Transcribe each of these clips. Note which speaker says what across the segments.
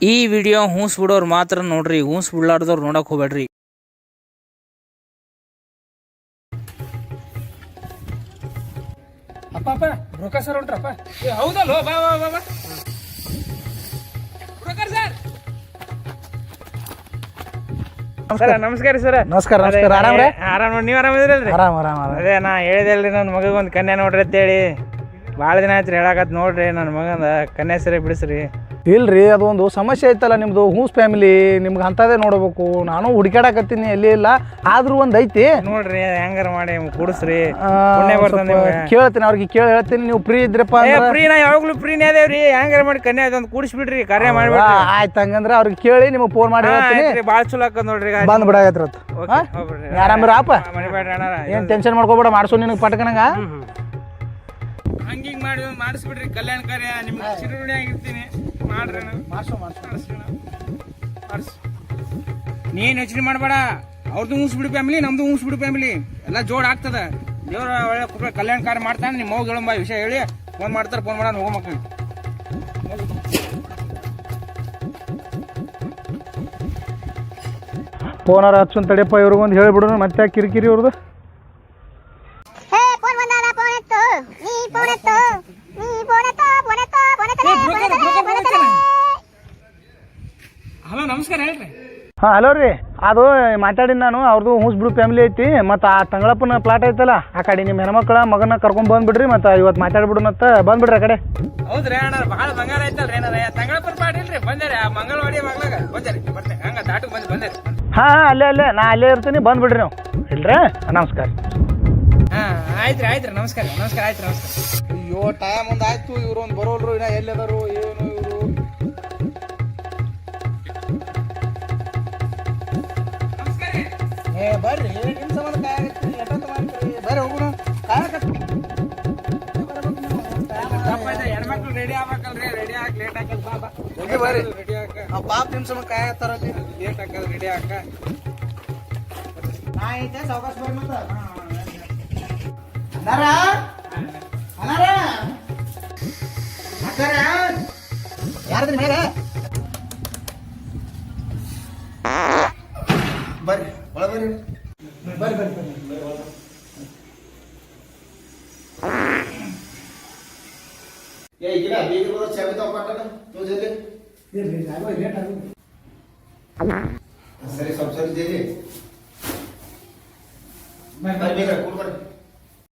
Speaker 1: ಈ video whose ಬಿಡೋರು ಮಾತ್ರ ನೋಡ್ರಿ ಹೂಸ್ ಬಿಡ್ಲಾರ್ದವ್ರು ನೋಡಕ್ ಹೋಗ್ಬೇಡ್ರಿ.
Speaker 2: ಅಪ್ಪ ಬ್ರೋಕರ್ ಸರ್ ಹೊಂಟ್ರಪ್ಪ ಬಾ ಬಾ ಬಾ ಬಾ. Broker sir. ಸರ ನಮಸ್ಕಾರ ಸರ್.
Speaker 3: ನಮಸ್ಕಾರ ನಮಸ್ಕಾರ. ಆರಾಮ್ರೆ?
Speaker 2: ಆರಾಮ್ ನೋಡಿ ನೀವು ಆರಾಮಿದ್ರಲ್ರಿ
Speaker 3: ಆರಾಮ್ ಆರಾಮ್ ಆರಾಮ್.
Speaker 2: ಅದೇ ನಾ ಹೇಳಿದೆಲ್ರಿ ನನ್ನ ಮಗಗೆ ಒಂದು ಕನ್ಯಾ ನೋಡ್ರಿ ಅಂತೇಳಿ. ಭಾಳ ದಿನ ಆಯ್ತು ಹೇಳಾಕತ್ ಹೇಳಕತ್ ನೋಡ್ರಿ ನನ್ನ ಮಗಂದ. ಕನ್ಯಾ ಸರಿ ಬಿಡಿಸ್ರಿ.
Speaker 3: ಇಲ್ರಿ ಅದೊಂದು ಸಮಸ್ಯೆ ಐತಲ್ಲ ನಿಮ್ದು ಹೂಸ್ ಫ್ಯಾಮಿಲಿ ನಿಮ್ಗೆ ಅಂಥದ್ದೇ ನೋಡ್ಬೇಕು. ನಾನು ಹುಡುಕಾಡಕತ್ತೀನಿ ಎಲ್ಲಿ ಇಲ್ಲ ಆದರೂ ಒಂದು ಐತಿ.
Speaker 2: ನೋಡ್ರಿ ಹೆಂಗಾರ ಮಾಡಿ ಕುಡಿಸ್ರಿ.
Speaker 3: ಆ,
Speaker 2: ಪುಣ್ಯ ಬರ್ತದೆ
Speaker 3: ಸ್ವಲ್ಪ
Speaker 2: ನಿಮ್ಗೆ.
Speaker 3: ಕೇಳ್ತೀನಿ ಅವ್ರಿಗೆ ಕೇಳಿ ಹೇಳ್ತೀನಿ ನೀವು ಫ್ರೀ ಇದ್ರಪ್ಪ
Speaker 2: ಏ
Speaker 3: ಅಂದ್ರೆ.
Speaker 2: ಫ್ರೀ ನಾ ಯಾವಾಗ್ಲೂ ಫ್ರೀನೇ ಅದೇವ್ರಿ. ಹೆಂಗಾರ ಮಾಡಿ ಕನ್ಯಾ ಅದೊಂದು ಕೂಡಿಸ್ಬಿಡ್ರಿ ಕಾರ್ಯ ಮಾಡ್ಬಿಡ್ರಿ.
Speaker 3: ಆಯ್ತು ಹಂಗಂದ್ರೆ ಅವ್ರಿಗೆ ಕೇಳಿ ನಿಮಗೆ ಫೋನ್ ಮಾಡಿ ಹೇಳ್ತೀನಿ.
Speaker 2: ಭಾಳ ಚಲೋ ನೋಡ್ರಿ ಈಗ.
Speaker 3: ಬಂದ್ ಬಿಡಾಗತ್ರತ್
Speaker 2: ಓಕೆ ಹೋಗ್ಬಿಡ್ರಿ
Speaker 3: ಆರಾಮಿರ ಅಪ್ಪ
Speaker 2: ಮರಿಬೇಡ್ರಿ ಅಣ್ಣಾರ.
Speaker 3: ಏನು ಟೆನ್ಷನ್ ಮಾಡ್ಕೋಬೇಡ ಮಾಡ್ಸು ನಿನಗೆ ಪಟ್ಕನಂಗ
Speaker 2: ಹಂಗಿಂಗ್ ಮಾಡಿ ಮಾಡಿಸ್ಬಿಡ್ರಿ ಕಲ್ಯಾಣ ಕಾರ್ಯ. ನಿಮ್ಗೆ ಚಿರುಣಿ ಆಗಿರ್ತೀನಿ ನೀನ್ ಯೋಚನೆ ಮಾಡಬೇಡ. ಅವ್ರದ್ದು ಉಂಸ್ಬಿಡು ಫ್ಯಾಮಿಲಿ ನಮ್ದು ಉಂಸ್ಬಿಡು ಫ್ಯಾಮಿಲಿ ಎಲ್ಲ ಜೋಡ್ ಆಗ್ತದ. ದೇವ್ರ ಒಳ್ಳೆ ಕುಟುಂಬ ಕಲ್ಯಾಣ ಕಾರ್ಯ ಮಾಡ್ತಾನೆ ನಿಮ್ಮ ಹೋಗಿ ಹೇಳಂಬ ವಿಷಯ ಹೇಳಿ. ಫೋನ್ ಮಾಡ್ತಾರೆ ಫೋನ್ ಮಾಡೋಣ ಹೋಗೋ ಮಕ್ಕಳು
Speaker 3: ಫೋನಾರ ಹಚ್ಚು ತಡಿಯಪ್ಪ ಇವ್ರಿಗೊಂದು ಹೇಳಿಬಿಡೋಣ ಮತ್ತೆ ಕಿರಿಕಿರಿ ಇವ್ರದ್ದು
Speaker 4: ಹೇ ಫೋನ್ ಬಂದಾದ ಫೋನ್ ಎತ್ತು ನೀ ಫೋನ್ ಎತ್ತು ನೀ ಫೋನ್ ಎತ್ತು ಫೋನ್ ಎತ್ತು ಫೋನ್ ಎತ್ತಲೇ ಫೋನ್ ಎತ್ತಲೇ ಫೋನ್ ಎತ್ತಲೇ
Speaker 2: ಹಲೋ ಹೇಳ್ರಿ.
Speaker 3: ಹಾಂ ಹಲೋ ರೀ. ಅದು ಮಾತಾಡಿನಿ ನಾನು ಅವ್ರದ್ದು ಹೂಸ್ಬಿಡು ಫ್ಯಾಮಿಲಿ ಐತಿ ಮತ್ತು ಆ ತಂಗಳಪ್ಪನ ಪ್ಲಾಟ್ ಐತಲ್ಲ ಆ ಕಡೆ ನಿಮ್ಮ ಹೆಣ್ಮಕ್ಳ ಮಗನ ಕರ್ಕೊಂಡು ಬಂದ್ಬಿಡ್ರಿ ಮತ್ತು ಇವತ್ತು ಮಾತಾಡ್ಬಿಡುನತ್ತ ಬಂದ್ಬಿಡ್ರಿ ಆ ಕಡೆ.
Speaker 2: ಹೌದ್ರಿ ಅಣ್ಣ ಭಾಳ ಬಂಗಾರ ಐತಲ್ರಿ ಏನಾರ ತಂಗಳಪ್ಪನ ಪ್ಲಾಟ್ ಇಲ್ರಿ? ಬಂದಾರೆ ಆ ಮಂಗಳವಾಡಿ ಮಗ್ಲಾಗ ಬಂದಾರಿ ಬರ್ತೇನೆ ಹಂಗ ದಾಟು ಬಂದು ಬಂದಾರಿ
Speaker 3: ಹಾಂ ಹಾಂ ಅಲ್ಲೇ ಅಲ್ಲೇ ನಾ ಅಲ್ಲೇ ಇರ್ತೀನಿ ಬಂದ್ಬಿಡ್ರಿ ನೀವು. ಇಲ್ರಿ? ನಮಸ್ಕಾರ.
Speaker 2: ಹಾ ಆಯ್ತ್ರಿ ಆಯ್ತ್ರಿ ನಮಸ್ಕಾರ ನಮಸ್ಕಾರ ಆಯ್ತು ನಮಸ್ಕಾರ.
Speaker 3: ಅಯ್ಯೋ ಟೈಮ್ ಒಂದು ಆಯ್ತು ಇವ್ರು ಒಂದು ಬರೋಲ್ರು ಇನ್ನ ಎಲ್ಲದಾರು ಏನು?
Speaker 2: ಹೆಣ್ಮಕ್ಳು ರೆಡಿ ಆಗ್ಬೇಕಲ್ರಿ? ರೆಡಿ ಆಗಿ ಲೇಟ್ ಹಾಕಲ್ ಬಾ ಬಾ.
Speaker 3: ಹೋಗಿ ಬರ್ರಿ.
Speaker 2: ರೆಡಿ ಹಾಕ
Speaker 3: ಆ ಪಾಪ ನಿಮ್ಮ ಕಾಯ ಕಾಯತ್ತಾರ
Speaker 2: ಲೇಟ್ ಹಾಕಲ್ ರೆಡಿ ಹಾಕ.
Speaker 3: ನಾ ಐತೆ ಸಾವಕಾಶ ಬರ್ರಿ ಮತ್ತ. ನರ ಅಕ್ಕಾರ ಯಾರದ್ರಿ ಮೇಲೆ বেজে
Speaker 5: বড় চাবি তো পাটা না तो दे दे ये
Speaker 3: भेज आए भाई लेट आए
Speaker 5: सर सब सर दे दे मैं कर बेकर कूल कर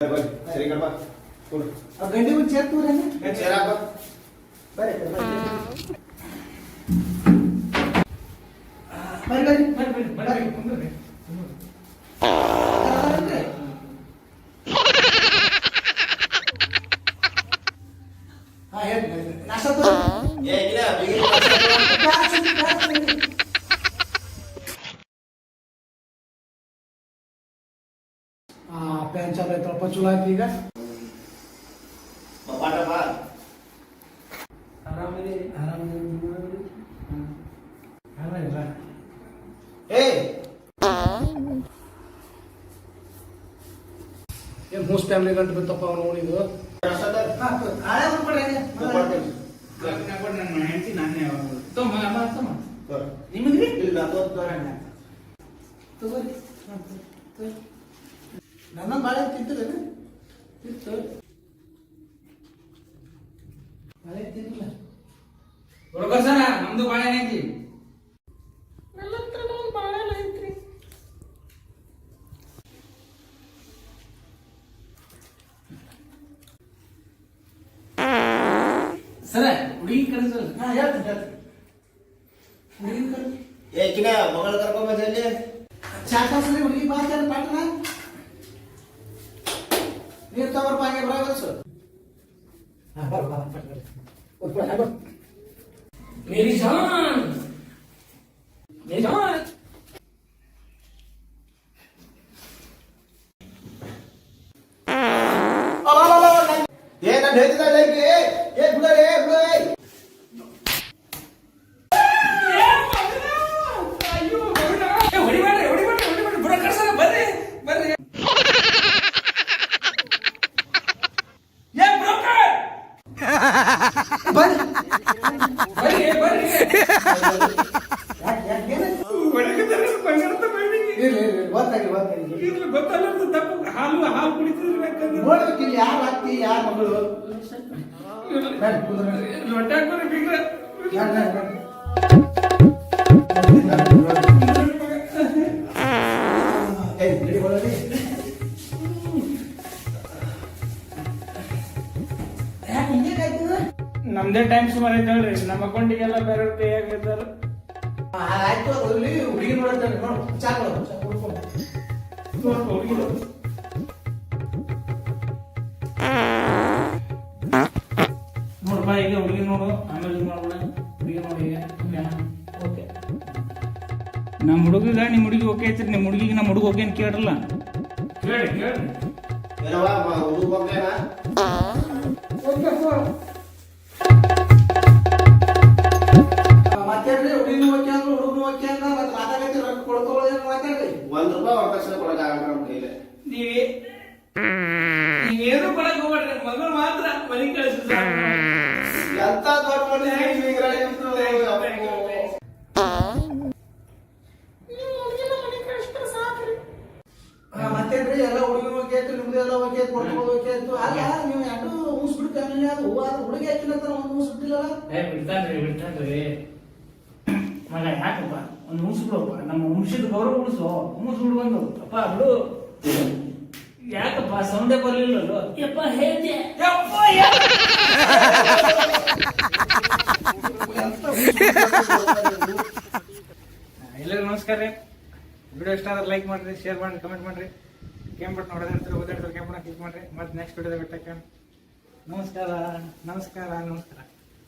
Speaker 5: कर सर कर बा
Speaker 3: कूल अब
Speaker 5: गंडे में
Speaker 3: चेक तू रहने मैं चेहरा को बरे कर बरे
Speaker 5: बरे बरे बरे
Speaker 3: बरे ಪ್ಯಾನ್ ಚಾಲು ಐತಪ್ಪ ಚಲೋ ಆಯ್ತು ಈಗ ಏನ್ ಹೋಸ್ ಫ್ಯಾಮಿಲಿ ಗಂಟು ಬಿತ್ತಪ್ಪ ಅವನು
Speaker 5: ಅವನಿದು
Speaker 2: ನಿಮಗೆ
Speaker 5: ಇಲ್ಲ ತೋರಿ
Speaker 3: ಮಳೆ ತಿನ್ನಲ್ಲ ಹುಡುಗರ್ ಸರ ನಮ್ದು ಬಾಳೆ
Speaker 2: ಐತಿ ನನ್ನ ಒಂದು ಬಾಳೆ ಐತ್ರಿ ಸರ ಹುಡುಗಿ ಕಡೆ ಸರ್.
Speaker 3: ಹಾ ಹೇಳ್ತೀನಿ ಹೇಳ್ತೀನಿ. ಹುಡುಗಿ
Speaker 5: ಕಡೆ ಏಕಿನ ಮಗಳ
Speaker 3: ಕರ್ಕೊಂಡ್ ಬಂದಲ್ಲಿ ಶಾಕಾಸ್ರಿ ಪಾಟ್ನ? ನೀರ್ ತಗೋರ್ಪ ಹಂಗೆ ಸರ್
Speaker 2: मेरी जान। मेरी जान।
Speaker 5: ये ना भेजता लेके ये बुला रे बुला
Speaker 2: ಗೊತ್ತಲ್ಲ ತಪ್ಪು. ಹಾಲು ಹಾಲು
Speaker 3: ಯಾರು ಅತ್ತಿ ಮಗಳು?
Speaker 2: ಬೀಗ್ರ? ನಮ್ದೇ ಟೈಮ್ ಸುಮಾರು ಐತೆ ಹೇಳ್ರಿ ನಮ್ಮ ಅಕೌಂಟಿಗೆಲ್ಲ ಬೇರೆ ಕೈಯಾಗಿರ್ತಾರ
Speaker 3: ಆ, ಆಯ್ತು ಹುಡುಗಿ ನೋಡ್ತಾರೆ ನೋಡು. ಚಾ.
Speaker 2: ಈಗ ಹುಡುಗಿ ನೋಡು ಆಮೇಲೆ ಇದು ಮಾಡ್ಬಿಡ ಹುಡುಗಿ ನೋಡಿ ಓಕೆ. ನಮ್ಮ ಹುಡುಗಿಗ ನಿಮ್ಮ ಹುಡುಗಿ ಓಕೆ ಐತ್ರಿ ನಿಮ್ಮ ಹುಡುಗಿಗೆ ನಮ್ಮ ಹುಡುಗ ಓಕೆ ಅಂತ ಕೇಳ್ರಲ್ಲ. ಕೇಳಿ ಕೇಳಿ
Speaker 3: ಹುಡುಗಿನೂ ಓಕೆ ಅಂದ್ರು ಹುಡುಗನೂ ಓಕೆ ಅಂದ ಮತ್ತೆ ಮಾತಾಡಕ್ಕೆ ರೊಕ್ಕ ಮಾತಾಡ್ರಿ
Speaker 5: ಒಂದ್ ರೂಪಾಯಿ ಅವಕಾಶ ಕೊಡಕ್ಕಾಗಲ್ಲ ನಮ್ಮ ಕೈಲಿ
Speaker 2: ನೀವೇ ನೀವೇನು ಕೊಡಕ್ ಹೋಗ್ಬೇಡ್ರಿ ಮಗಳು ಮಾತ್ರ ಮನೆ ಕಳಿಸಿ
Speaker 5: ಎಂತ ದೊಡ್ಡ ಮನೆ ಹೆಂಗ್
Speaker 3: ಮತ್ತೇನ್ರಿ ಎಲ್ಲ ಓಕೆ ಆಯ್ತು ನಿಮ್ದು ಎಲ್ಲ ಓಕೆ ಆಯ್ತು ಓಕೆ ಆಯ್ತು. ಅಲ್ಲ ನೀವು ಎರಡು ಮುಸ್ಬಿಟ್ಟು ಬಿಡ್ತಾನೆ ಅದು ಅದು ಹುಡುಗಿ ಹಾಕಿಲ್ಲ ಒಂದು ಮುಸ್ಬಿಟ್ಟಿಲ್ಲಲ್ಲ
Speaker 2: ಏ ಬಿಡ್ತಾನ್ರಿ ಬಿಡ್ತಾನ್ರಿ. ಮಗ ಯಾಕಪ್ಪ? ಒಂದು ಮುಗಿಸ್ ಬಿಡಪ್ಪ ನಮ್ಮ ವಂಶದ ಗೌರವ ಉಳಿಸು. ಮುಗಿಸ್ ಬಂದು ಅಪ್ಪ ಬಿಡು. ಯಾಕಪ್ಪ? ಸೌಂಡೇ ಬರ್ಲಿಲ್ಲಲ್ಲೋ? ಯಪ್ಪ ಹೇಗೆ ಯಪ್ಪ ಎಲ್ಲರಿಗೂ ನಮಸ್ಕಾರ ರೀ. ವಿಡಿಯೋ ಇಷ್ಟ ಆದ್ರೆ ಲೈಕ್ ಮಾಡ್ರಿ ಶೇರ್ ಮಾಡ್ರಿ ಕಮೆಂಟ್ ಮಾಡ್ರಿ. ಕೇಮ್ ಬಟ್ ನೋಡೋದಿರ್ತಾರೆ ಓದಾಡ್ತಾರೆ ಕೇಮ್ ಬಟ್ ಕ್ಲಿಕ್ ಮಾಡ್ರಿ. ಮತ್ತೆ ನೆಕ್ಸ್ಟ್ ವಿಡಿಯೋದಾಗ ಬಿಟ್ಟಕ್ಕೆ ನಮಸ್ಕಾರ ನಮಸ್ಕಾರ ನಮಸ್ಕಾರ.